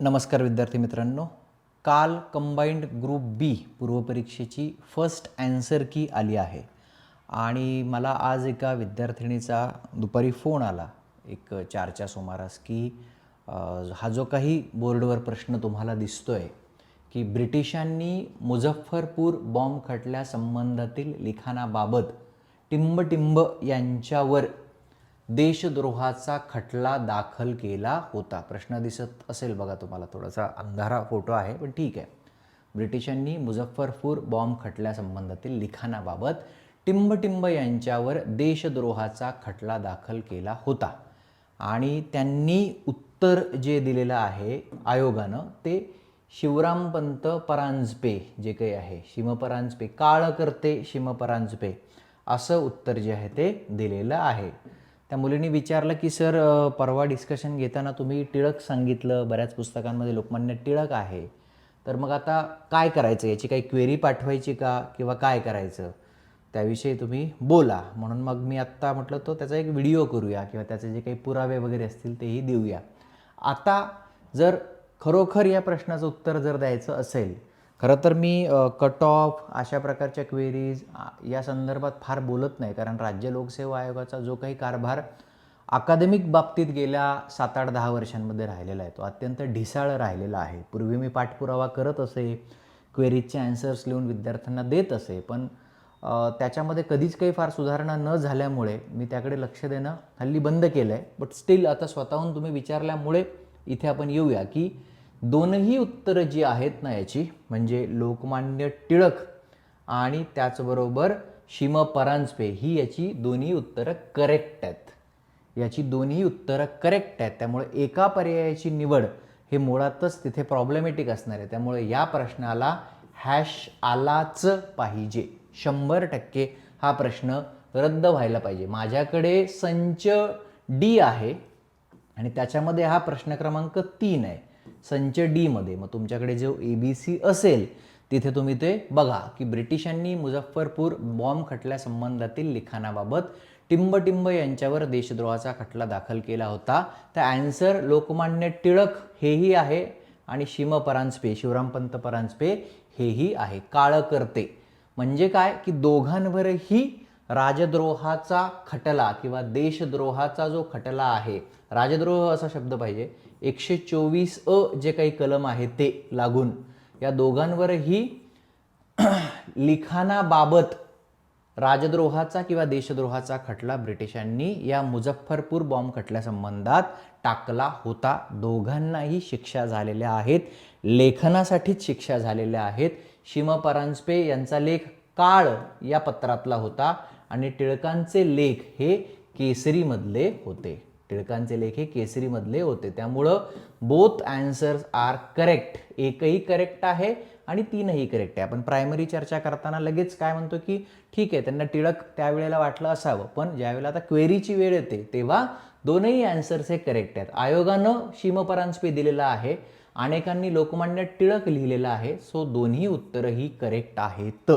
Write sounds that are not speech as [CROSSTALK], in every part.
नमस्कार विद्यार्थी मित्रांनो. काल कंबाईंड ग्रुप बी पूर्वपरीक्षेची फर्स्ट ॲन्सर की आली आहे. आणि मला आज एका विद्यार्थिनीचा दुपारी फोन आला. एक चारच्या सुमारास की हा जो काही बोर्डवर प्रश्न तुम्हाला दिसतो आहे की ब्रिटिशांनी मुझफ्फरपूर बॉम्ब खटल्यासंबंधातील लिखाणाबाबत टिंबटिंब यांच्यावर देशद्रोहाचा खटला दाखल केला होता. प्रश्न दिसत असेल बघा तुम्हाला थोडासा अंधारा फोटो आहे पण ठीक आहे. ब्रिटिशांनी मुझफ्फरपूर बॉम्ब खटल्यासंबंधातील लिखाणाबाबत टिंबटिंब यांच्यावर देशद्रोहाचा खटला दाखल केला होता. आणि त्यांनी उत्तर जे दिलेलं आहे आयोगानं ते शिवरामपंत परांजपे जे काही आहे शिमपरांजपे काळ करते शिमपरांजपे असं उत्तर जे आहे ते दिलेलं आहे. त्या मुलीने विचारलं की सर परवा डिस्कशन घेताना तुम्ही टिळक सांगितलं बऱ्याच पुस्तकांमध्ये लोकमान्य टिळक आहे. तर मग आता काय करायचं? याची काही क्वेरी पाठवायची का? किंवा काय करायचं? त्याविषयी तुम्ही बोला. म्हणून मग मी आत्ता म्हटलं तो त्याचा एक व्हिडिओ करूया किंवा त्याचे जे काही पुरावे वगैरे असतील तेही देऊया. आता जर खरोखर या प्रश्नाचं उत्तर जर द्यायचं असेल खरं तर मी कट ऑफ अशा प्रकारच्या क्वेरीज या संदर्भात फार बोलत नाही. कारण राज्य लोकसेवा आयोगाचा जो काही कारभार अकादमिक बाबतीत गेल्या सात आठ दहा वर्षांमध्ये राहिलेला आहे. तो अत्यंत ढिसाळ राहिलेला आहे. पूर्वी मी पाठपुरावा करत असे क्वेरीजचे ॲन्सर्स लिहून विद्यार्थ्यांना देत असे पण त्याच्यामध्ये कधीच काही फार सुधारणा न झाल्यामुळे मी त्याकडे लक्ष देणं हल्ली बंद केलं आहे बट स्टील आता स्वतःहून तुम्ही विचारल्यामुळे इथे आपण येऊया की दोनही उत्तरं जी आहेत ना याची म्हणजे लोकमान्य टिळक आणि त्याचबरोबर शिम परांजपे ही याची दोन्ही उत्तरं करेक्ट आहेत. याची दोन्ही उत्तरं करेक्ट आहेत. त्यामुळे एका पर्यायाची निवड हे मुळातच तिथे प्रॉब्लेमॅटिक असणार आहे. त्यामुळे या प्रश्नाला हॅश आलाच पाहिजे. शंभर टक्के हा प्रश्न रद्द व्हायला पाहिजे. माझ्याकडे संच डी आहे आणि त्याच्यामध्ये हा प्रश्न क्रमांक तीन आहे. संच डीमध्ये मग तुमच्याकडे जो ए बी सी असेल तिथे तुम्ही ते बघा की ब्रिटिशांनी मुझफ्फरपूर बॉम्ब खटल्यासंबंधातील लिखाणाबाबत टिंबटिंब यांच्यावर देशद्रोहाचा खटला दाखल केला होता. तर ॲन्सर लोकमान्य टिळक हेही आहे आणि शिम परांजपे शिवरामपंत परांजपे हेही आहे. काळ करते म्हणजे काय? की दोघांवरही राजद्रोहाचा खटला किंवा देशद्रोहाचा जो खटला आहे राजद्रोह असा शब्द पाहिजे एकशे चोवीस अ जे काही कलम आहे ते लागून. या दोघांवरही [CLEARS THROAT] लिखाणाबाबत राजद्रोहाचा किंवा देशद्रोहाचा खटला ब्रिटिशांनी या मुझफ्फरपूर बॉम्ब खटल्यासंबंधात टाकला होता. दोघांनाही शिक्षा झालेल्या आहेत. लेखनासाठीच शिक्षा झालेल्या आहेत. शिमा परांजपे यांचा लेख काळ या पत्रातला होता आणि टिळकांचे लेख हे केसरीमधले होते. टिळकांचे लेख हे केसरीमधले होते. त्यामुळं बोथ अँसर्स आर करेक्ट एकही करेक्ट आहे आणि तीनही करेक्ट आहे. आपण प्रायमरी चर्चा करताना लगेच काय म्हणतो की ठीक आहे त्यांना टिळक त्यावेळेला वाटलं असावं. पण ज्यावेळेला आता क्वेरीची वेळ येते तेव्हा दोनही अँसर्स हे करेक्ट आहेत. आयोगानं सीमपरांजपे दिलेला आहे. अनेकांनी लोकमान्य टिळक लिहिलेलं आहे. सो दोन्ही उत्तरंही करेक्ट आहेत.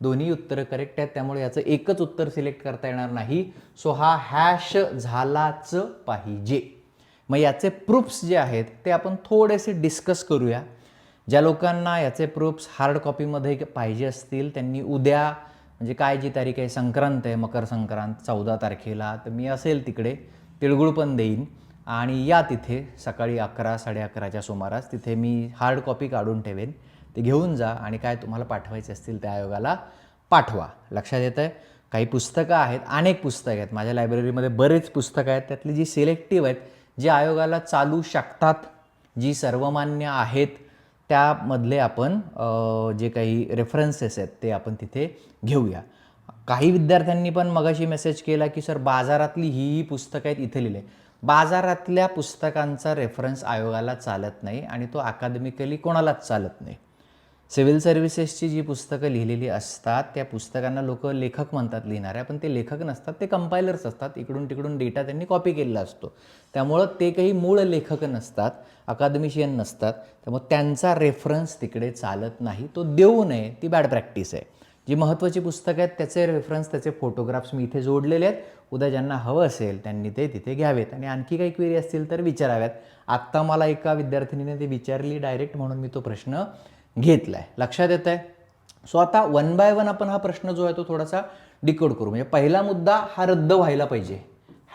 दोन्ही उत्तरं करेक्ट आहेत त्यामुळे याचं एकच उत्तर सिलेक्ट करता येणार नाही. सो हा हॅश झालाच पाहिजे. मग याचे प्रूफ्स जे आहेत ते आपण थोडेसे डिस्कस करूया. ज्या लोकांना याचे प्रूफ्स हार्ड कॉपीमध्ये पाहिजे असतील त्यांनी उद्या म्हणजे काय जी तारीख आहे संक्रांत आहे मकर संक्रांत चौदा तारखेला तर मी असेल तिकडे तिळगुळ पण देईन. आणि या तिथे सकाळी अकरा साडे अकराच्या सुमारास तिथे मी हार्ड कॉपी काढून ठेवेन. ते घेऊन जा आणि काय तुम्हाला पाठवायचे असतील त्या आयोगाला पाठवा. लक्षात येतं आहे काही पुस्तकं आहेत अनेक पुस्तकं आहेत. माझ्या लायब्ररीमध्ये बरेच पुस्तकं आहेत. त्यातली जी सिलेक्टिव्ह आहेत जी आयोगाला चालू शकतात जी सर्वमान्य आहेत त्यामधले आपण जे काही रेफरन्सेस आहेत ते आपण तिथे घेऊया. काही विद्यार्थ्यांनी पण मगाशी मेसेज केला की सर बाजारातली ही ही पुस्तकं आहेत इथे लिहिले. बाजारातल्या पुस्तकांचा रेफरन्स आयोगाला चालत नाही आणि तो अकादमिकली कोणालाच चालत नाही. सिव्हिल सर्व्हिसेसची जी पुस्तकं लिहिलेली असतात त्या पुस्तकांना लोक लेखक म्हणतात लिहिणाऱ्या पण ते लेखक नसतात ते कंपायलर्स असतात. इकडून तिकडून डेटा त्यांनी कॉपी केलेला असतो. त्यामुळं ते काही मूळ लेखक नसतात अकादमिशियन नसतात. त्यामुळे त्यांचा रेफरन्स तिकडे चालत नाही. तो देऊ नये ती बॅड प्रॅक्टिस आहे. जी महत्त्वाची पुस्तकं आहेत त्याचे रेफरन्स त्याचे फोटोग्राफ्स मी इथे जोडलेले आहेत. उद्या ज्यांना हवं असेल त्यांनी ते तिथे घ्यावेत. आणि आणखी काही क्वेरी असतील तर विचाराव्यात. आत्ता मला एका विद्यार्थिनीने ते विचारली डायरेक्ट म्हणून मी तो प्रश्न घेतला आहे लक्षात येत आहे सो आता वन बाय वन आपण हा प्रश्न जो आहे तो थोडासा डिकोड करू. म्हणजे पहिला मुद्दा हा रद्द व्हायला पाहिजे.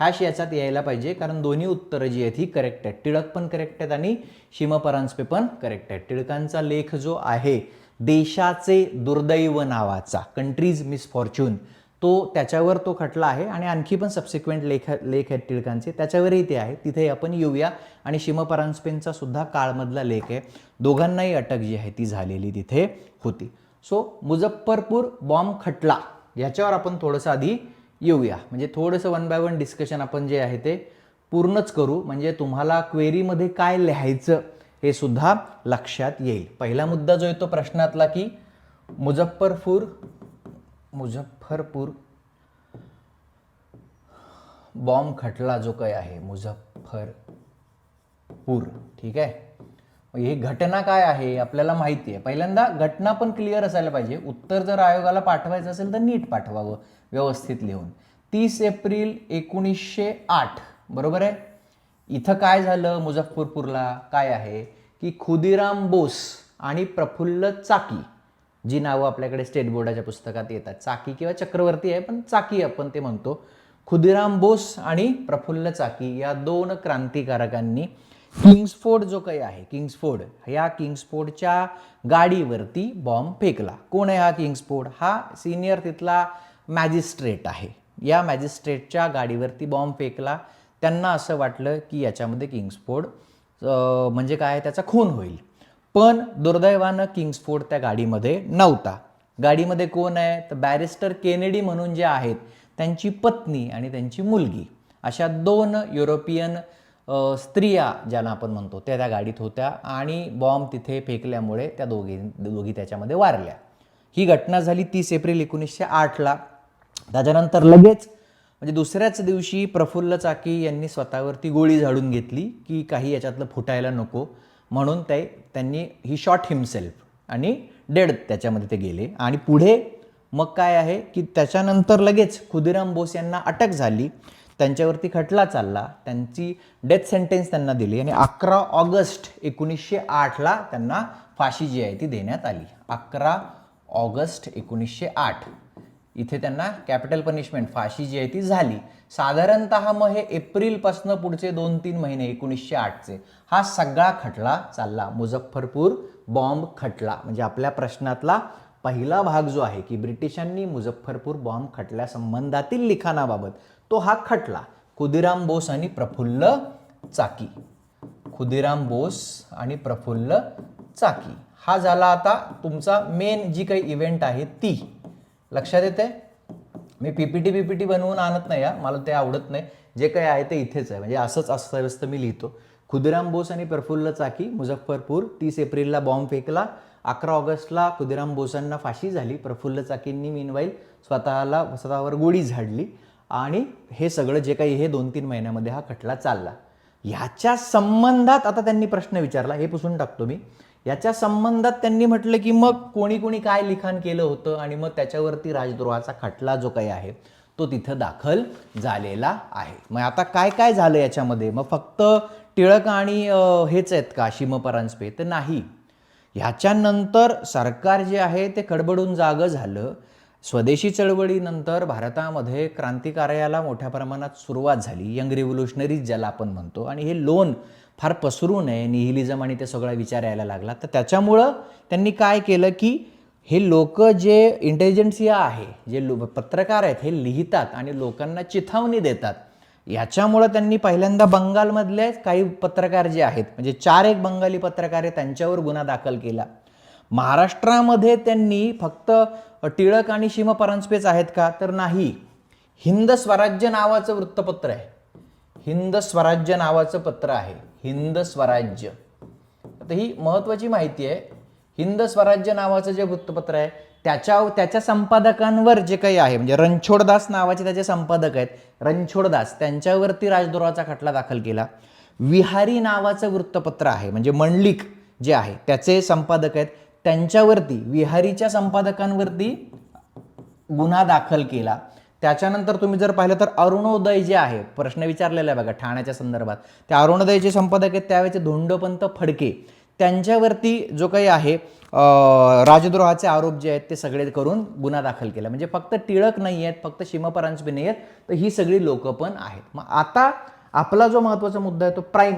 हॅश याच्यात यायला पाहिजे कारण दोन्ही उत्तरं जी आहेत ही करेक्ट आहेत. टिळक पण करेक्ट आहेत आणि शिमपरांजपे पण करेक्ट आहेत. टिळकांचा लेख जो आहे देशाचे दुर्दैव नावाचा कंट्रीज मिसफॉर्च्यून तो त्याच्यावर तो खटला आहे आणि आणखी पण सबसिक्वेंट लेख लेख आहेत टिळकांचे. त्याच्यावरही ते आहे. तिथे आपण येऊया. आणि शिमपरांजपेंचा सुद्धा काळमधला लेख आहे. दोघांनाही अटक जी आहे ती झालेली तिथे होती. सो मुझफ्फरपूर बॉम्ब खटला याच्यावर आपण थोडंसं आधी येऊया. म्हणजे थोडंसं वन बाय वन डिस्कशन आपण जे आहे ते पूर्णच करू. म्हणजे तुम्हाला क्वेरीमध्ये काय लिहायचं हे सुद्धा लक्षात येईल. पहिला मुद्दा जो येतो तो प्रश्नातला की मुझफ्फरपूर मुझफ्फरपूर बॉम्ब खटला जो काही आहे मुझफ्फरपूर ठीक आहे? हे ही घटना काय आहे आपल्याला माहिती आहे. पहिल्यांदा घटना पण क्लिअर असायला पाहिजे. उत्तर जर आयोगाला पाठवायचं असेल तर नीट पाठवावं व्यवस्थित लिहून. तीस एप्रिल एकोणीसशे आठ बरोबर आहे? इथं काय झालं मुझफ्फरपूरला? काय आहे? की खुदिराम बोस आणि प्रफुल्ल चाकी जी नावं आपल्याकडे स्टेट बोर्डाच्या पुस्तकात येतात. चाकी किंवा चक्रवर्ती आहे पण चाकी आपण ते म्हणतो. खुदिराम बोस आणि प्रफुल्ल चाकी या दोन क्रांतिकारकांनी किंग्सफोर्ड जो काही आहे किंग्सफोर्ड या किंग्सफोर्डच्या गाडीवरती बॉम्ब फेकला. कोण आहे हा किंग्सफोर्ड? हा सिनियर तिथला मॅजिस्ट्रेट आहे. या मॅजिस्ट्रेटच्या गाडीवरती बॉम्ब फेकला. त्यांना असं वाटलं की याच्यामध्ये किंग्सफोर्ड म्हणजे काय? त्याचा खून होईल. पण दुर्दैवानं किंग्सफोर्ड त्या गाडीमध्ये नव्हता. गाडीमध्ये कोण आहे? तर बॅरिस्टर केनेडी म्हणून जे आहेत त्यांची पत्नी आणि त्यांची मुलगी. अशा दोन युरोपियन स्त्रिया ज्यांना आपण म्हणतो त्या त्या गाडीत होत्या आणि बॉम्ब तिथे फेकल्यामुळे त्या दोघी दोघी त्याच्यामध्ये वारल्या. ही घटना झाली तीस एप्रिल एकोणीसशे आठला. त्याच्यानंतर लगेच म्हणजे दुसऱ्याच दिवशी प्रफुल्ल चाकी यांनी स्वतःवरती गोळी झाडून घेतली की काही याच्यातलं फुटायला नको. म्हणून ते त्यांनी ही शॉट हिमसेल्फ आणि डेड त्याच्यामध्ये ते गेले. आणि पुढे मग काय आहे की त्याच्यानंतर लगेच खुदिराम बोस यांना अटक झाली. त्यांच्यावरती खटला चालला. त्यांची डेथ सेंटेन्स त्यांना दिली. आणि अकरा ऑगस्ट एकोणीसशे आठला त्यांना फाशी जी आहे ती देण्यात आली. अकरा ऑगस्ट एकोणीसशे आठ. इथे त्यांना कॅपिटल पनिशमेंट फाशी जी आहे ती झाली. साधारणतः मग हे एप्रिलपासनं पुढचे दोन तीन महिने एकोणीसशे आठचे हा सगळा खटला चालला. मुझफ्फरपूर बॉम्ब खटला. म्हणजे आपल्या प्रश्नातला पहिला भाग जो आहे की ब्रिटिशांनी मुझफ्फरपूर बॉम्ब खटल्या संबंधातील लिखाणाबाबत तो हा खटला. खुदिराम बोस आणि प्रफुल्ल चाकी. खुदिराम बोस आणि प्रफुल्ल चाकी. हा झाला आता तुमचा मेन जी काही इव्हेंट आहे ती. लक्षात येते मी पीपीटी पीपीटी बनवून आणत नाही या मला ते आवडत नाही. जे काही आहे ते इथेच आहे. म्हणजे असंच अस्ताव्यस्त मी लिहितो. खुदिराम बोस आणि प्रफुल्ल चाकी मुझफ्फरपूर तीस एप्रिलला बॉम्ब फेकला. अकरा ऑगस्टला खुदिराम बोसांना फाशी झाली. प्रफुल्ल चाकींनी मीनवाईल स्वतःला स्वतःवर गोळी झाडली. आणि हे सगळं जे काही हे दोन तीन महिन्यामध्ये हा खटला चालला. ह्याच्या संबंधात आता त्यांनी प्रश्न विचारला. हे पुसून टाकतो मी. याच्या संबंधात त्यांनी म्हटलं की मग कोणी कोणी काय लिखाण केलं होतं आणि मग त्याच्यावरती राजद्रोहाचा खटला जो काही आहे तो तिथं दाखल झालेला आहे. मग आता काय काय झालं याच्यामध्ये? मग फक्त टिळक आणि हेच आहेत का? शिमपरांजपे तर नाही. ह्याच्यानंतर सरकार जे आहे ते खडबडून जागं झालं. स्वदेशी चळवळीनंतर भारतामध्ये क्रांतिकार्याला मोठ्या प्रमाणात सुरुवात झाली. यंग रिव्होल्युशनरीज ज्याला आपण म्हणतो. आणि हे लोन फार पसरू नये निहिलिझम आणि ते सगळा विचार यायला लागला. तर त्याच्यामुळं त्यांनी काय केलं की हे लोक जे इंटेलिजन्सिया आहे जे लो पत्रकार आहेत हे लिहितात आणि लोकांना चिथावणी देतात. याच्यामुळं त्यांनी पहिल्यांदा बंगालमधले काही पत्रकार जे आहेत म्हणजे चार एक बंगाली पत्रकार आहे त्यांच्यावर गुन्हा दाखल केला. महाराष्ट्रामध्ये त्यांनी फक्त टिळक आणि शिमपरांजपेच आहेत का? तर नाही. हिंद स्वराज्य नावाचं वृत्तपत्र आहे. हिंद स्वराज्य नावाचं पत्र आहे. हिंद स्वराज्य. आता ही महत्त्वाची माहिती आहे. हिंद स्वराज्य नावाचं जे वृत्तपत्र आहे त्याच्या त्याच्या संपादकांवर जे काही आहे म्हणजे रणछोडदास नावाचे त्याचे संपादक आहेत रणछोडदास त्यांच्यावरती राजद्रोहाचा खटला दाखल केला. विहारी नावाचं वृत्तपत्र आहे म्हणजे मंडलिक जे आहे त्याचे संपादक आहेत. त्यांच्यावरती विहारीच्या संपादकांवरती गुन्हा दाखल केला. त्याच्यानंतर तुम्ही जर पाहिलं तर अरुणोदय जे आहे प्रश्न विचारलेला आहे बघा ठाण्याच्या संदर्भात. त्या अरुणोदयचे संपादक आहेत त्यावेळेचे धोंडोपंत फडके. त्यांच्यावरती जो काही आहे राजद्रोहाचे आरोप जे आहेत ते सगळे करून गुन्हा दाखल केला. म्हणजे फक्त टिळक नाही आहेत फक्त शिमपरांजपे नाही आहेत तर ही सगळी लोकं पण आहेत. मग आता आपला जो महत्त्वाचा मुद्दा आहे तो प्राईम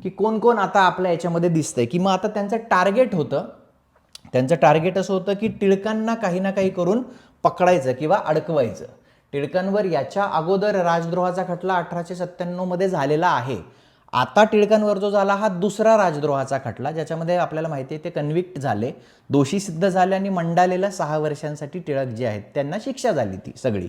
की कोण कोण आता आपल्या याच्यामध्ये दिसतंय. की मग आता त्यांचं टार्गेट होतं त्यांचं टार्गेट असं होतं की टिळकांना काही ना काही करून पकडायचं किंवा अडकवायचं. टिळकांवर याच्या अगोदर राजद्रोहाचा खटला अठराशे सत्त्याण्णवमध्ये झालेला आहे. आता टिळकांवर जो झाला हा दुसरा राजद्रोहाचा खटला ज्याच्यामध्ये आपल्याला माहिती आहे ते कन्व्हिक्ट झाले. दोषी सिद्ध झाले आणि मंडालेला सहा वर्षांसाठी टिळक जे आहेत त्यांना शिक्षा झाली ती सगळी.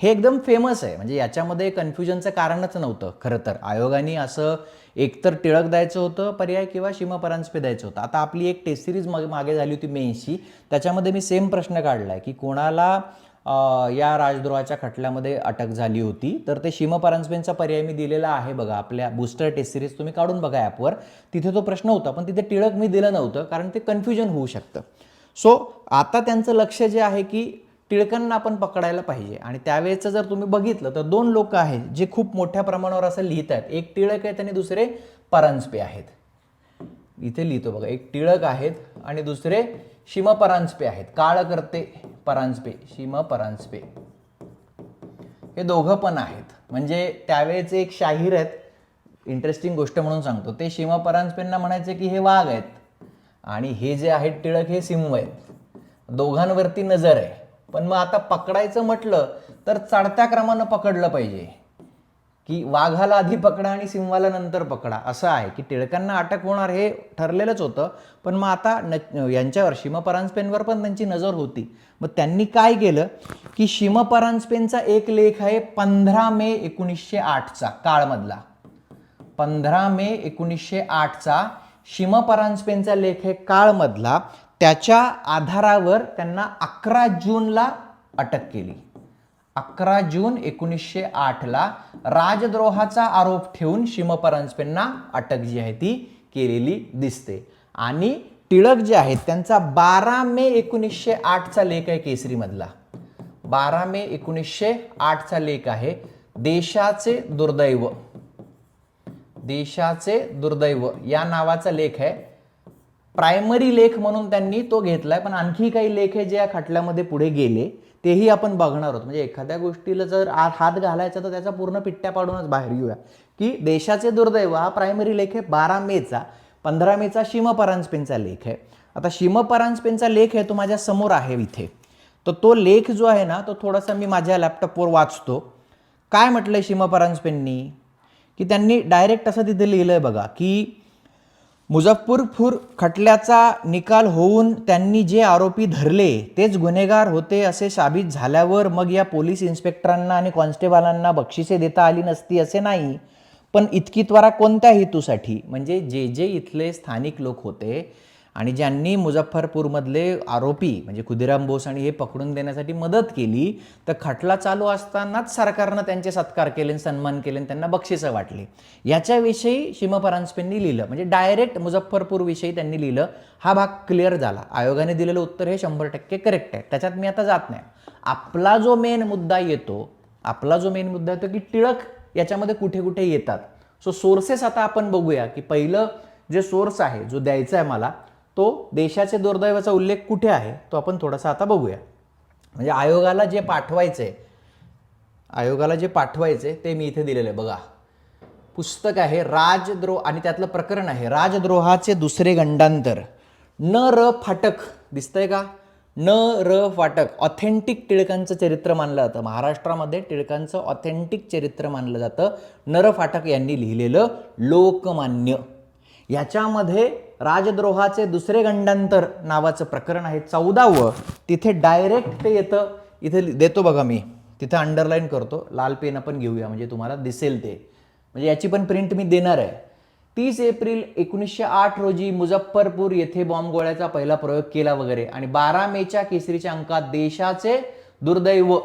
हे एकदम फेमस आहे. म्हणजे याच्यामध्ये कन्फ्युजनचं कारणच नव्हतं खरं तर. आयोगाने असं एकतर टिळक द्यायचं होतं पर्याय किंवा सीमापरांजपे द्यायचं होतं. आता आपली एक टेस्ट सिरीज मागे मागे झाली होती मेन्सची त्याच्यामध्ये मी सेम प्रश्न काढला आहे की कोणाला या राजद्रोहाच्या खटल्यामध्ये अटक झाली होती. तर ते सीमापरांजपेंचा पर्याय मी दिलेला आहे बघा. आपल्या बुस्टर टेस्ट सिरीज तुम्ही काढून बघा ॲपवर तिथे तो प्रश्न होता पण तिथे टिळक मी दिलं नव्हतं कारण ते कन्फ्युजन होऊ शकतं. सो आता त्यांचं लक्ष जे आहे की टिळकांना आपण पकडायला पाहिजे. आणि त्यावेळेचं जर तुम्ही बघितलं तर दोन लोक आहेत जे खूप मोठ्या प्रमाणावर असं लिहित आहेत. एक टिळक आहेत आणि दुसरे परांजपे आहेत. इथे लिहितो बघा. एक टिळक आहेत आणि दुसरे शिमपरांजपे आहेत. काळ करते परांजपे शिमपरांजपे हे दोघं पण आहेत. म्हणजे त्यावेळेचे एक शाहीर आहेत. इंटरेस्टिंग गोष्ट म्हणून सांगतो. ते शिमपरांजपेंना म्हणायचे की हे वाघ आहेत. आणि हे जे आहेत टिळक हे सिंह आहेत. दोघांवरती नजर आहे. पण मग आता पकडायचं म्हटलं तर चढत्या क्रमानं पकडलं पाहिजे. की वाघाला आधी पकडा आणि सिंहाला नंतर पकडा असं आहे की टिळकांना अटक होणार हे ठरलेलंच होतं. पण मग आता न यांच्यावर शिमपरांजपेनवर पण त्यांची नजर होती. मग त्यांनी काय केलं की शिमपरांजपेनचा एक लेख आहे पंधरा मे एकोणीसशे आठचा काळमधला. पंधरा मे एकोणीसशे आठचा शिमपरांजपेंचा लेख आहे काळमधला. त्याच्या आधारावर त्यांना अकरा जूनला अटक केली. अकरा जून एकोणीसशे आठला राजद्रोहाचा आरोप ठेवून शिमपरांजपेंना अटक जी आहे ती केलेली दिसते. आणि टिळक जे आहेत त्यांचा बारा मे एकोणीसशे आठचा लेख आहे केसरीमधला. बारा मे एकोणीसशे आठचा लेख आहे देशाचे दुर्दैव. देशाचे दुर्दैव या नावाचा लेख आहे. प्रायमरी लेख म्हणून त्यांनी तो घेतलाय पण आणखी काही लेख आहे जे या खटल्यामध्ये पुढे गेले. तेही आपण बघणार आहोत. म्हणजे एखाद्या गोष्टीला जर आ- हात घालायचा तर त्याचा पूर्ण पिट्ट्या पाडूनच बाहेर येऊया. की देशाचे दुर्दैव हा प्रायमरी लेख आहे बारा मेचा पंधरा मेचा शिमपरांजपेंचा लेख आहे. आता शिमपरांजपेंचा लेख आहे तो माझ्यासमोर आहे इथे. तर तो लेख जो आहे ना तो थोडासा मी माझ्या लॅपटॉपवर वाचतो. काय म्हटलंय शिमपरांजपेंनी की त्यांनी डायरेक्ट असं तिथे लिहिलं आहे बघा की मुझफ्फरपूर खटल्याचा निकाल होऊन त्यांनी जे आरोपी धरले तेच गुन्हेगार होते असे साबित झाल्यावर मग या पोलीस इन्स्पेक्टरांना आणि कॉन्स्टेबलांना बक्षिसे देता आली नसती असे नाही. पण इतकी त्वरा कोणत्या हेतूसाठी? म्हणजे जे जे इथले स्थानिक लोक होते आणि ज्यांनी मुझफ्फरपूरमधले आरोपी म्हणजे खुदिराम बोस आणि हे पकडून देण्यासाठी मदत केली तर खटला चालू असतानाच सरकारनं त्यांचे सत्कार केले सन्मान केले आणि त्यांना बक्षिसं वाटली. याच्याविषयी शिमपरांजपेंनी लिहिलं म्हणजे डायरेक्ट मुझफ्फरपूरविषयी त्यांनी लिहिलं हा भाग क्लिअर झाला. आयोगाने दिलेलं उत्तर हे शंभर टक्के करेक्ट आहे. त्याच्यात मी आता जात नाही. आपला जो मेन मुद्दा येतो आपला जो मेन मुद्दा येतो की टिळक याच्यामध्ये कुठे कुठे येतात. सो सोर्सेस आता आपण बघूया की पहिलं जे सोर्स आहे जो द्यायचा आहे मला तो देशाचे दुर्दैवाचा उल्लेख कुठे आहे तो आपण थोडासा आता बघूया. म्हणजे आयोगाला जे पाठवायचं आहे आयोगाला जे पाठवायचे ते मी इथे दिलेलं आहे. बघा. पुस्तक आहे राजद्रोह आणि त्यातलं प्रकरण आहे राजद्रोहाचे दुसरे गंडांतर. न र फाटक दिसतंय का? न र फाटक ऑथेंटिक टिळकांचं चरित्र मानलं जातं. महाराष्ट्रामध्ये टिळकांचं ऑथेंटिक चरित्र मानलं जातं. नर फाटक यांनी लिहिलेलं लोकमान्य. याच्यामध्ये राजद्रोहाचे दुसरे गंडांतर नावाचं प्रकरण आहे चौदावं. तिथे डायरेक्ट ते येतं इथे देतो बघा मी. तिथे अंडरलाईन करतो. लाल पेन आपण घेऊया म्हणजे तुम्हाला दिसेल ते. म्हणजे याची पण प्रिंट मी देणार आहे. तीस एप्रिल एकोणीसशे आठ रोजी मुझफ्फरपूर येथे बॉम्ब गोळ्याचा पहिला प्रयोग केला वगैरे. आणि बारा मेच्या केसरीच्या अंकात देशाचे दुर्दैव.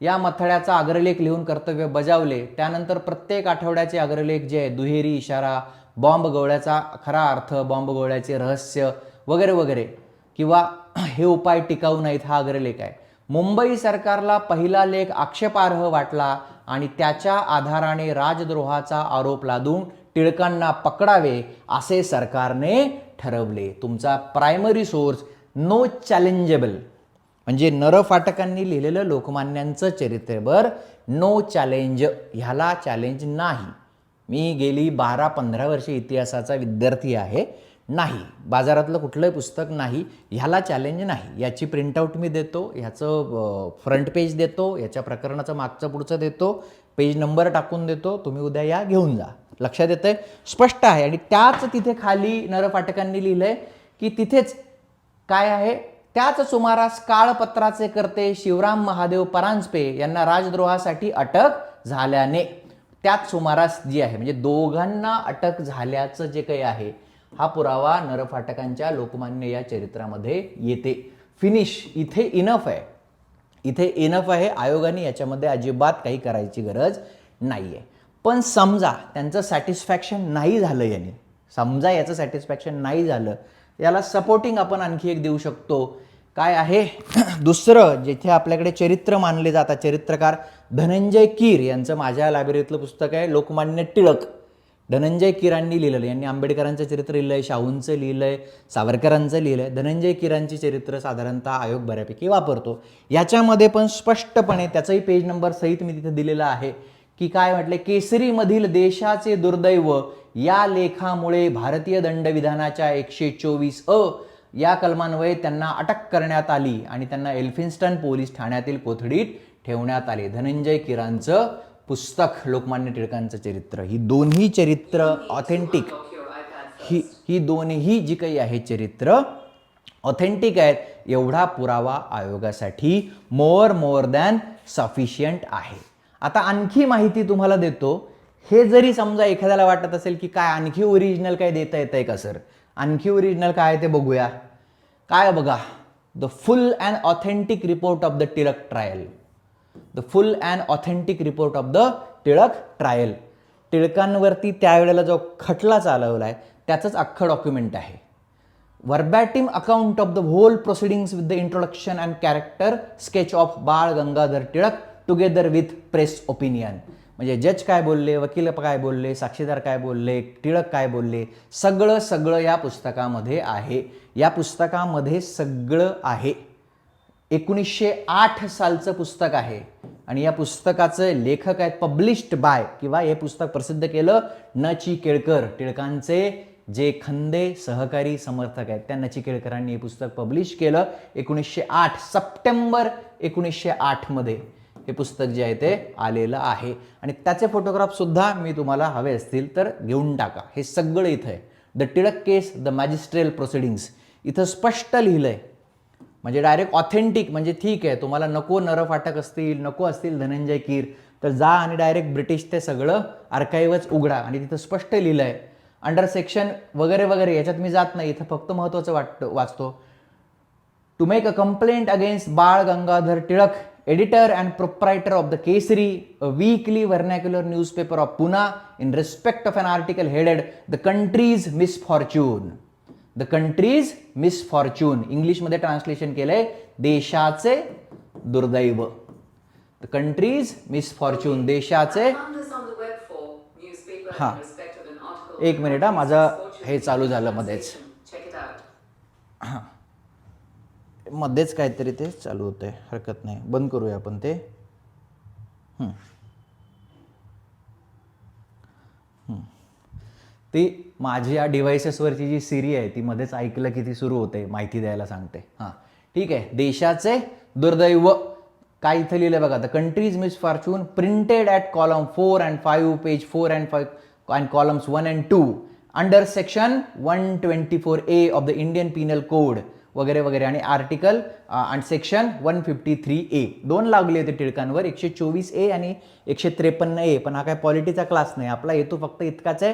या मथळ्याचा अग्रलेख लिहून कर्तव्य बजावले. त्यानंतर प्रत्येक आठवड्याचे अग्रलेख जे आहे दुहेरी इशारा बॉम्ब गोळ्याचा खरा अर्थ बॉम्ब गोळ्याचे रहस्य वगैरे वगैरे किंवा हे उपाय टिकाऊ नाहीत हा अग्रलेख आहे. मुंबई सरकारला पहिला लेख आक्षेपार्ह वाटला आणि त्याच्या आधाराने राजद्रोहाचा आरोप लादून टिळकांना पकडावे असे सरकारने ठरवले. तुमचा प्रायमरी सोर्स नो चॅलेंजेबल म्हणजे नरफाटकांनी लिहिलेलं लोकमान्यांचं चरित्रभर नो चॅलेंज ह्याला चॅलेंज नाही. मी गेली बारा पंधरा वर्षे इतिहासाचा विद्यार्थी आहे. नाही. बाजारातलं कुठलंही पुस्तक नाही. ह्याला चॅलेंज नाही. याची प्रिंटआउट मी देतो. ह्याचं फ्रंट पेज देतो. याच्या प्रकरणाचं मागचं पुढचं देतो. पेज नंबर टाकून देतो. तुम्ही उद्या या घेऊन जा. लक्षात येतंय? स्पष्ट आहे. आणि त्याच तिथे खाली नरफाटकांनी लिहिलंय की तिथेच काय आहे? त्याच सुमारास काळपत्राचे करते शिवराम महादेव परांजपे यांना राजद्रोहासाठी अटक झाल्याने. त्याच सुमारास जी आहे म्हणजे दोघांना अटक झाल्याचं जे काही आहे हा पुरावा नरफाटकांच्या लोकमान्य या चरित्रामध्ये येते. फिनिश इथे इनफ आहे. इथे इनफ आहे. आयोगाने याच्यामध्ये अजिबात काही करायची गरज नाही आहे पण समजा त्यांचं सॅटिस्फॅक्शन नाही झालं याने समजा याचं सॅटिस्फॅक्शन नाही झालं याला सपोर्टिंग आपण आणखी एक देऊ शकतो. काय आहे? [CLEARS THROAT] दुसरं जिथे आपल्याकडे चरित्र मानले जातात चरित्रकार धनंजय कीर यांचं माझ्या लायब्ररीतलं पुस्तक आहे लोकमान्य टिळक. धनंजय किरांनी लिहिलेलं यांनी आंबेडकरांचं चरित्र लिहिलं आहे शाहूंचं लिहिलं आहे सावरकरांचं लिहिलं आहे धनंजय किरांची चरित्र साधारणतः आयोग बऱ्यापैकी वापरतो. याच्यामध्ये पण स्पष्टपणे त्याचाही पेज नंबर सहित मी तिथे दिलेला आहे की काय म्हटले केसरीमधील देशाचे दुर्दैव या लेखामुळे भारतीय दंडविधानाच्या एकशे चोवीस अ या कलमान्वये त्यांना अटक करण्यात आली आणि त्यांना एल्फिन्स्टन पोलीस ठाण्यातील कोथडीत ठेवण्यात आले. धनंजय किरांचं पुस्तक लोकमान्य टिळकांचं चरित्र. ही दोन्ही चरित्र ऑथेंटिक ही ही दोन्ही जी काही आहे चरित्र ऑथेंटिक आहेत. एवढा पुरावा आयोगासाठी मोर मोर दॅन सफिशियंट आहे. आता आणखी माहिती तुम्हाला देतो. हे जरी समजा एखाद्याला वाटत असेल की काय आणखी ओरिजिनल काय देता येतं आहे का सर आणखी ओरिजिनल काय आहे ते बघूया. काय बघा? The full and authentic report of the Tilak trial the full and authentic report of the Tilak trial टिळकांवरती त्यावेळेला जो खटला चालवला आहे त्याचंच अख्खं डॉक्युमेंट आहे. Verbatim account of the whole proceedings with the introduction and character sketch of Bal Gangadhar Tilak together with press opinion म्हणजे जज काय बोलले वकील काय बोलले साक्षीदार काय बोलले टिळक काय बोलले सगळं सगळं या पुस्तकामध्ये आहे. या पुस्तकामध्ये सगळं आहे. एकोणीसशे आठ सालचं पुस्तक आहे. आणि या पुस्तकाचं लेखक आहेत पब्लिश्ड बाय किंवा हे पुस्तक प्रसिद्ध केलं न ची केळकर. टिळकांचे जे खंदे सहकारी समर्थक आहेत त्या नची केळकरांनी हे पुस्तक पब्लिश केलं एकोणीसशे आठ सप्टेंबर एकोणीसशे आठमध्ये. हे पुस्तक जे आहे ते आलेलं आहे. आणि त्याचे फोटोग्राफ सुद्धा मी तुम्हाला हवे असतील तर घेऊन टाका. हे सगळं इथं आहे. The Tilak case the magisterial proceedings इथं स्पष्ट लिहिलं आहे म्हणजे डायरेक्ट ऑथेंटिक म्हणजे ठीक आहे. तुम्हाला नको नरफाटक असतील नको असतील धनंजय कीर तर जा आणि डायरेक्ट ब्रिटिश ते सगळं आर्काईवच उघडा. आणि तिथं स्पष्ट लिहिलं आहे अंडर सेक्शन वगैरे वगैरे याच्यात मी जात नाही. इथं फक्त महत्त्वाचं वाटतं वाचतो. To make a complaint against Bal Gangadhar Tilak editor and proprietor of the Kesari, a weekly vernacular newspaper of Pune, in respect of an article headed The Country's Misfortune. The country's misfortune. इंग्लिशमध्ये translation केलंय देशाचे दुर्दैव the country's misfortune देशाचे the article. एक minute हा माझं हे चालू झालं मध्येच मध्येच काहीतरी ते चालू होतंय. हरकत नाही. बंद करूया आपण ते. हं. ती माझी या डिव्हायसेसवरची जी सिरी आहे ती मध्येच ऐकलं की ती सुरू होते. माहिती द्यायला सांगते. हां. ठीक आहे. देशाचे दुर्दैव. काय इथं लिहिलं बघा the country's misfortune printed at column four and five page four and five and columns one and two under section one twenty four A of the Indian penal code वगैरे वगैरे. आणि आर्टिकल आणि section one fifty three A दोन लागले होते टिळकांवर एकशे चोवीस ए आणि एकशे त्रेपन्न ए पण हा काय पॉलिटीचा क्लास नाही. आपला हेतू फक्त इतकाच आहे.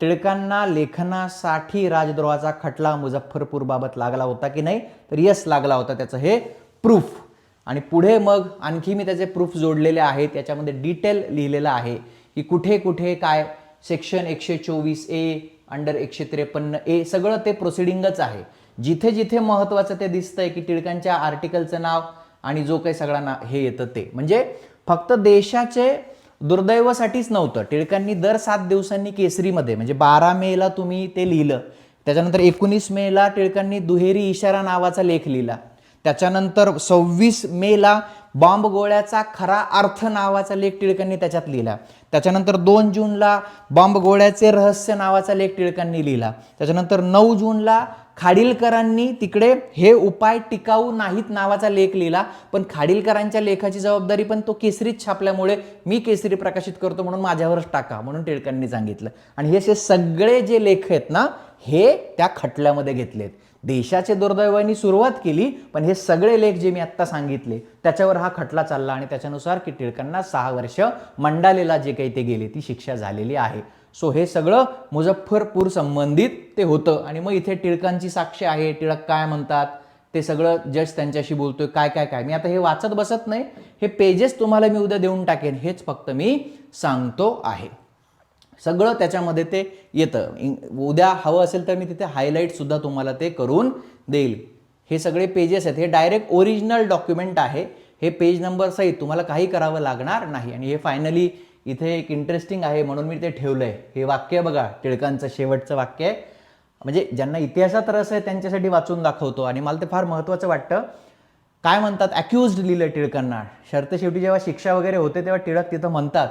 टिळकांना लेखनासाठी राजद्रोहाचा खटला मुझफ्फरपूरबाबत लागला होता की नाही? तर यस लागला होता त्याचं हे प्रूफ आणि पुढे मग आणखी मी त्याचे प्रूफ जोडलेले आहेत. याच्यामध्ये डिटेल लिहिलेलं आहे की कुठे कुठे काय सेक्शन एकशे चोवीस ए अंडर एकशे त्रेपन्न ए सगळं ते प्रोसिडिंगच आहे. जिथे जिथे महत्त्वाचं ते दिसतंय की टिळकांच्या आर्टिकलचं नाव आणि जो काही सगळा ना हे येतं ते. म्हणजे फक्त देशाचे दुर्दैवासाठीच नव्हतं. टिळकांनी दर सात दिवसांनी केसरीमध्ये म्हणजे बारा मेला तुम्ही ते लिहिलं. त्याच्यानंतर एकोणीस मेला टिळकांनी दुहेरी इशारा नावाचा लेख लिहिला. त्याच्यानंतर सव्वीस मेला बॉम्ब गोळ्याचा खरा अर्थ नावाचा लेख टिळकांनी त्याच्यात लिहिला. त्याच्यानंतर दोन जूनला बॉम्ब गोळ्याचे रहस्य नावाचा लेख टिळकांनी लिहिला. त्याच्यानंतर नऊ जूनला खाडीलकरांनी तिकडे हे उपाय टिकाऊ नाहीत नावाचा लेख लिहिला पण खाडीलकरांच्या लेखाची जबाबदारी पण तो केसरीत छापल्यामुळे मी केसरी प्रकाशित करतो म्हणून माझ्यावरच टाका म्हणून टिळकांनी सांगितलं. आणि हे असे सगळे जे लेख आहेत ना हे त्या खटल्यामध्ये घेतलेत. देशाचे दुर्दैवानी सुरुवात केली पण हे सगळे लेख जे मी आत्ता सांगितले त्याच्यावर हा खटला चालला आणि त्याच्यानुसार की टिळकांना सहा वर्ष मंडालेला जे काही ते गेले ती शिक्षा झालेली आहे. सो हे सगळं मुझफ्फरपूर संबंधित ते होतं. आणि मग इथे टिळकांची साक्ष आहे. टिळक काय म्हणतात? ते सगळं जज त्यांच्याशी बोलतोय. काय काय काय? मी आता हे वाचत बसत नाही. हे पेजेस तुम्हाला मी उद्या देऊन टाकेन. हेच फक्त मी सांगतो आहे. सगळं त्याच्यामध्ये ते येतं. उद्या हवं असेल तर मी तिथे हायलाईट सुद्धा तुम्हाला ते करून देईल. हे सगळे पेजेस आहेत. हे डायरेक्ट ओरिजिनल डॉक्युमेंट आहे. हे पेज नंबर सहित तुम्हाला काही करावं लागणार नाही. आणि हे फायनली इथे एक इंटरेस्टिंग आहे म्हणून मी ते ठेवलं आहे हे वाक्य बघा टिळकांचं शेवटचं वाक्य. आहे म्हणजे ज्यांना इतिहासात रस आहे त्यांच्यासाठी वाचून दाखवतो. आणि मला ते फार महत्त्वाचं वाटतं. काय म्हणतात? अक्युज्ड लिहिलं टिळकांना. शर्त शेवटी जेव्हा शिक्षा वगैरे होते तेव्हा टिळक तिथं म्हणतात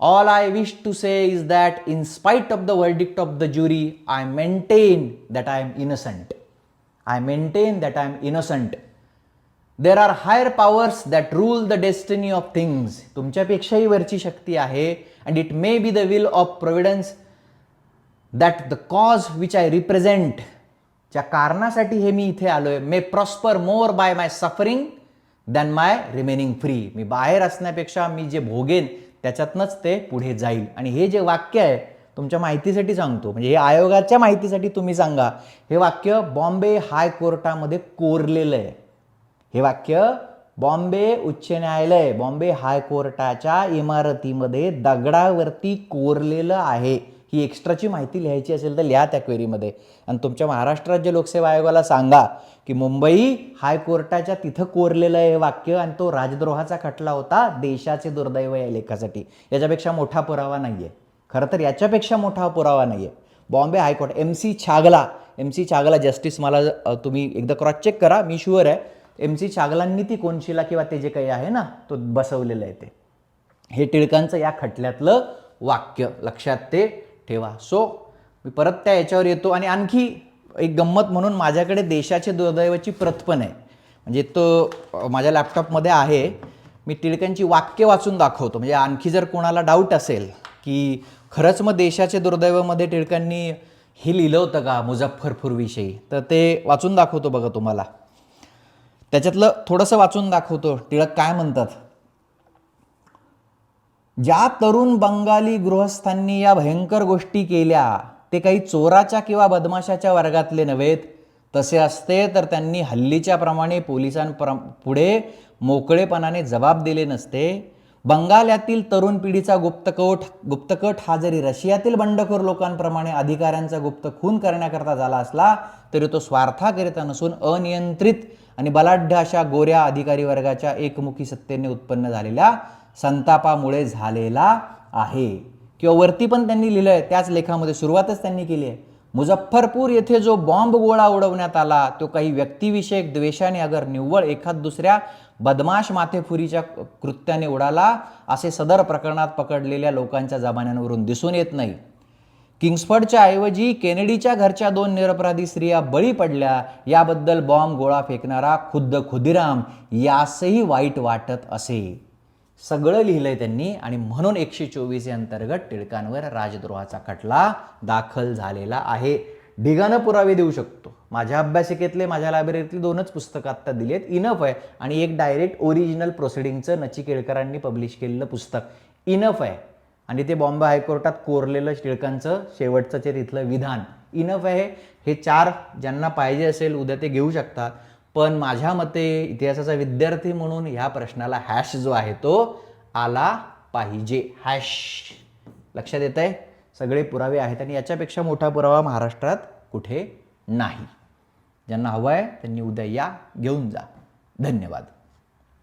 all I wish to say is that in spite of the verdict of the jury I maintain that I am innocent I maintain that I am innocent there are higher powers that rule the destiny of things तुमच्यापेक्षाही वरची शक्ती आहे. And it may be the will of providence that the cause which I represent ज्या कारणासाठी हे मी इथे आलोय. May prosper more by my suffering than my remaining free मी बाहेर असण्यापेक्षा मी जे भोगेन त्याच्यातनंच ते पुढे जाईल. आणि हे जे वाक्य आहे तुमच्या माहितीसाठी सांगतो. म्हणजे हे आयोगाच्या माहितीसाठी तुम्ही सांगा. हे वाक्य बॉम्बे हायकोर्टामध्ये कोरलेलं आहे. हे वाक्य बॉम्बे उच्च न्यायालय बॉम्बे हायकोर्टाच्या इमारतीमध्ये दगडावरती कोरलेलं आहे. ही एक्स्ट्राची माहिती लिहायची असेल तर लिहा त्या क्वेरीमध्ये. आणि तुमच्या महाराष्ट्र राज्य लोकसेवा आयोगाला सांगा की मुंबई हायकोर्टाच्या तिथं कोरलेलं आहे हे वाक्य आणि तो राजद्रोहाचा खटला होता देशाचे दुर्दैव या लेखासाठी. याच्यापेक्षा मोठा पुरावा नाही आहे खरं तर याच्यापेक्षा मोठा पुरावा नाही आहे Bombay high court M C Chagla. M C Chagla justice मला तुम्ही एकदा क्रॉस चेक करा मी शुअर आहे. एम सी चागलांनी ती कोनशिला किंवा ते जे काही आहे ना तो बसवलेलं आहे ते. हे टिळकांचं या खटल्यातलं वाक्य लक्षात ते ठेवा. सो मी परत त्या याच्यावर येतो आणि आणखी एक गंमत म्हणून माझ्याकडे देशाचे दुर्दैवाची प्रत पण आहे. म्हणजे तो माझ्या लॅपटॉपमध्ये आहे. मी टिळकांची वाक्य वाचून दाखवतो. म्हणजे आणखी जर कोणाला डाऊट असेल की खरंच मग देशाचे दुर्दैवामध्ये टिळकांनी हे लिहिलं होतं का मुझफ्फरपूरविषयी तर ते वाचून दाखवतो बघा तुम्हाला. त्याच्यातलं थोडंसं वाचून दाखवतो. टिळक काय म्हणतात? ज्या तरुण बंगाली गृहस्थांनी या भयंकर गोष्टी केल्या ते काही चोराच्या किंवा बदमाशाच्या वर्गातले नव्हेत. तसे असते तर त्यांनी हल्लीच्या प्रमाणे पोलिसांप्र पुढे मोकळेपणाने जबाब दिले नसते. बंगाल्यातील तरुण पिढीचा गुप्तकोट गुप्तकट हा जरी रशियातील बंडखोर लोकांप्रमाणे अधिकाऱ्यांचा गुप्त खून करण्याकरता झाला असला तरी तो स्वार्थाकरिता नसून अनियंत्रित आणि बलाढ्य अशा गोऱ्या अधिकारी वर्गाच्या एकमुखी सत्तेने उत्पन्न झालेल्या संतापामुळे झालेला आहे. किंवा वरती पण त्यांनी लिहिलं आहे त्याच लेखामध्ये सुरुवातच त्यांनी केली आहे. मुझफ्फरपूर येथे जो बॉम्ब गोळा उडवण्यात आला तो काही व्यक्तिविषयक द्वेषाने अगर निव्वळ एखाद दुसऱ्या बदमाश माथेफुरीच्या कृत्याने उडाला असे सदर प्रकरणात पकडलेल्या लोकांच्या जमान्यांवरून दिसून येत नाही. किंग्सफर्डच्या ऐवजी केनेडीच्या घरच्या दोन निरपराधी स्त्रिया बळी पडल्या याबद्दल बॉम्ब गोळा फेकणारा खुद्द खुदिराम यासही वाईट वाटत असे. सगळं लिहिलंय त्यांनी आणि म्हणून एकशे चोवीस या अंतर्गत टिळकांवर राजद्रोहाचा खटला दाखल झालेला आहे. ढिगानं पुरावे देऊ शकतो. माझ्या अभ्यासिकेतले माझ्या लायब्ररीतले दोनच पुस्तकं आत्ता दिलेत. इनफ आहे. आणि एक डायरेक्ट ओरिजिनल प्रोसिडिंगचं नची केळकरांनी पब्लिश केलेलं पुस्तक. इनफ आहे. आणि ते बॉम्बे हायकोर्टात कोरलेलं टिळकांचं शेवटचं ते तिथलं विधान. इनफ आहे हे चार ज्यांना पाहिजे असेल उद्या ते घेऊ शकतात. पण माझ्या मते इतिहासाचा विद्यार्थी म्हणून ह्या प्रश्नाला हॅश जो आहे तो आला पाहिजे. हॅश लक्षात येत आहे सगळे पुरावे आहेत आणि याच्यापेक्षा मोठा पुरावा महाराष्ट्रात कुठे नाही. ज्यांना हवं आहे त्यांनी उद्या या घेऊन जा. धन्यवाद.